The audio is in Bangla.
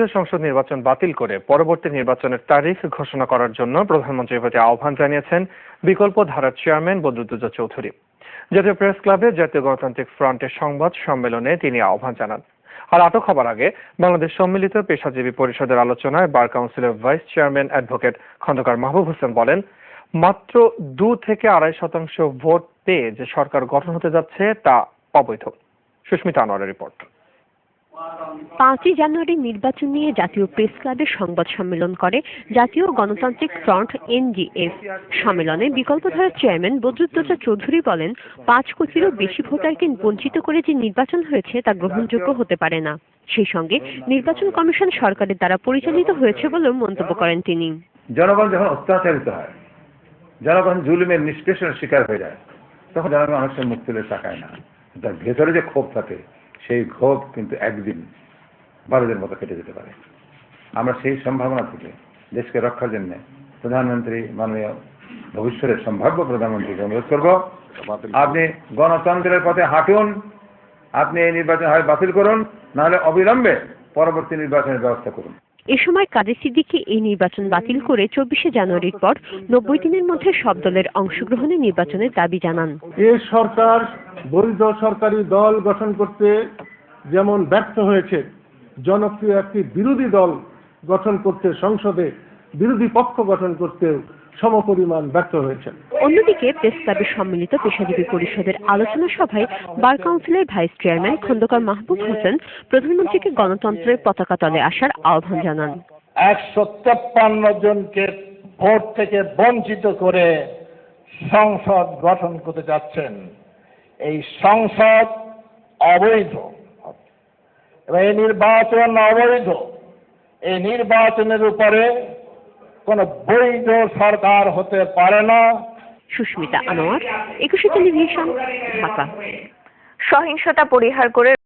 জাতীয় সংসদ নির্বাচন বাতিল করে পরবর্তী নির্বাচনের তারিখ ঘোষণা করার জন্য প্রধানমন্ত্রীর প্রতি আহ্বান জানিয়েছেন বিকল্প ধারার চেয়ারম্যান বদরুদ্দোজা চৌধুরী। জাতীয় প্রেস ক্লাবে জাতীয় গণতান্ত্রিক ফ্রন্টের সংবাদ সম্মেলনে তিনি আহ্বান জানান। আর আটক হবার আগে বাংলাদেশ সম্মিলিত পেশাজীবী পরিষদের আলোচনায় বার কাউন্সিলের vice chairman advocate Khandakar Mahbub Hossain বলেন, মাত্র দু থেকে আড়াই শতাংশ ভোট পেয়ে যে সরকার গঠন হতে যাচ্ছে তা অবৈধ। সুস্মিতা আনোয়ারের রিপোর্ট। পাঁচই জানুয়ারি নির্বাচন নিয়ে জাতীয় প্রেস ক্লাবের সংবাদ সম্মেলন করে জাতীয় গণতান্ত্রিক ফ্রন্ট এনজিএফ সম্মেলনে বিকল্পধারার চেয়ারম্যান বদরুদ্দোজা চৌধুরী বলেন, পাঁচ কোটিরও বেশি ভোটারকে বঞ্চিত করে যে নির্বাচন হয়েছে তা গ্রহণযোগ্য হতে পারে না। সেই সঙ্গে নির্বাচন কমিশন সরকারের দ্বারা পরিচালিত হয়েছে বলেও মন্তব্য করেন তিনি। জনগণ যখন অত্যাচারিত হয়, জনগণ জুলুমের নিষ্পেষণের শিকার হয়ে যায়, তখন জনগণ অনেক সময় মুখ তাকায় না। তার ভেতরে যে ক্ষোভ থাকে সেই ক্ষোভ কিন্তু একদিন বারোদের মতো কেটে যেতে পারে। আমরা সেই সম্ভাবনা থেকে দেশকে রক্ষার জন্য প্রধানমন্ত্রী মাননীয় ভবিষ্যতের সম্ভাব্য প্রধানমন্ত্রীকে অনুরোধ করব আপনি গণতন্ত্রের পথে হাঁটুন আপনি এই নির্বাচন হয় বাতিল করুন নাহলে অবিলম্বে পরবর্তী নির্বাচনের ব্যবস্থা করুন। এ সময় কাদের সিদ্দিকী এই নির্বাচন বাতিল করে চব্বিশে জানুয়ারির পর নব্বই দিনের মধ্যে সব দলের অংশগ্রহণে নির্বাচনের দাবি জানান। এ সরকার বৈধ সরকারি দল গঠন করতে যেমন ব্যর্থ হয়েছে জনপ্রিয় একটি বিরোধী দল গঠন করতে সংসদে বিরোধী পক্ষ গঠন করতেও সমপরিমাণ ব্যর্থ হয়েছে। অন্যদিকে প্রেস ক্লাবের সম্মিলিত পেশাজীবী পরিষদের আলোচনা সভায় বার কাউন্সিলের ভাইস চেয়ারম্যান খন্দকার মাহবুব হোসেন প্রধানমন্ত্রীকে গণতন্ত্রের পতাকা তলে আসার আহ্বান জানান। একশো তেপ্পান্ন জনকে ভোট থেকে বঞ্চিত করে সংসদ গঠন করতে যাচ্ছেন। এই সংসদ অবৈধ। এবং এই নির্বাচন অবৈধ। এই নির্বাচনের উপরে কোনো বৈধ সরকার হতে পারে না। সুস্মিতা আনোয়ার, একুশে টেলিভিশন, ঢাকা। সহিংসতা পরিহার করে